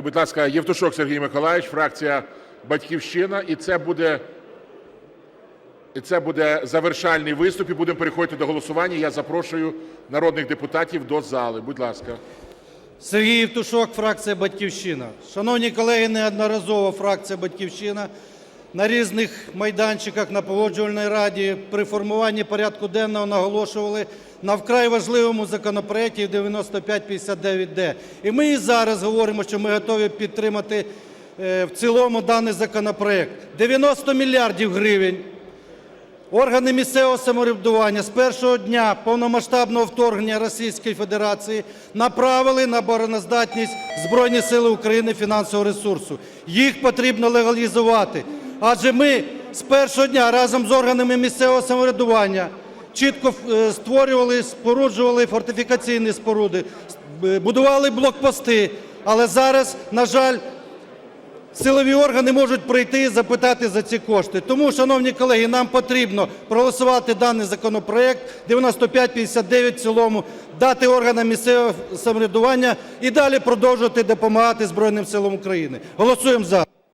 Будь ласка, Євтушок Сергій Миколаївич, фракція "Батьківщина". І це буде, і це буде завершальний виступ, і будемо переходити до голосування. Я запрошую народних депутатів до зали. Будь ласка. Сергій Євтушок, фракція "Батьківщина". Шановні колеги, неодноразово фракція "Батьківщина" на різних майданчиках на Погоджувальній раді при формуванні порядку денного наголошували на вкрай важливому законопроекті 9559-д. І ми і зараз говоримо, що ми готові підтримати е, в цілому даний законопроект. 90 мільярдів гривень Органи місцевого самоврядування з першого дня повномасштабного вторгнення Російської Федерації направили на обороноздатність Збройні Сили України фінансового ресурсу. Їх потрібно легалізувати. Адже ми з першого дня разом з органами місцевого самоврядування чітко е, створювали, споруджували фортифікаційні споруди, е, будували блокпости. Але зараз, на жаль, Силові органи можуть прийти і запитати за ці кошти. Тому, шановні колеги, нам потрібно проголосувати даний законопроект 9559 в цілому, дати органам місцевого самоврядування і далі продовжувати допомагати Збройним силам України. Голосуємо "за".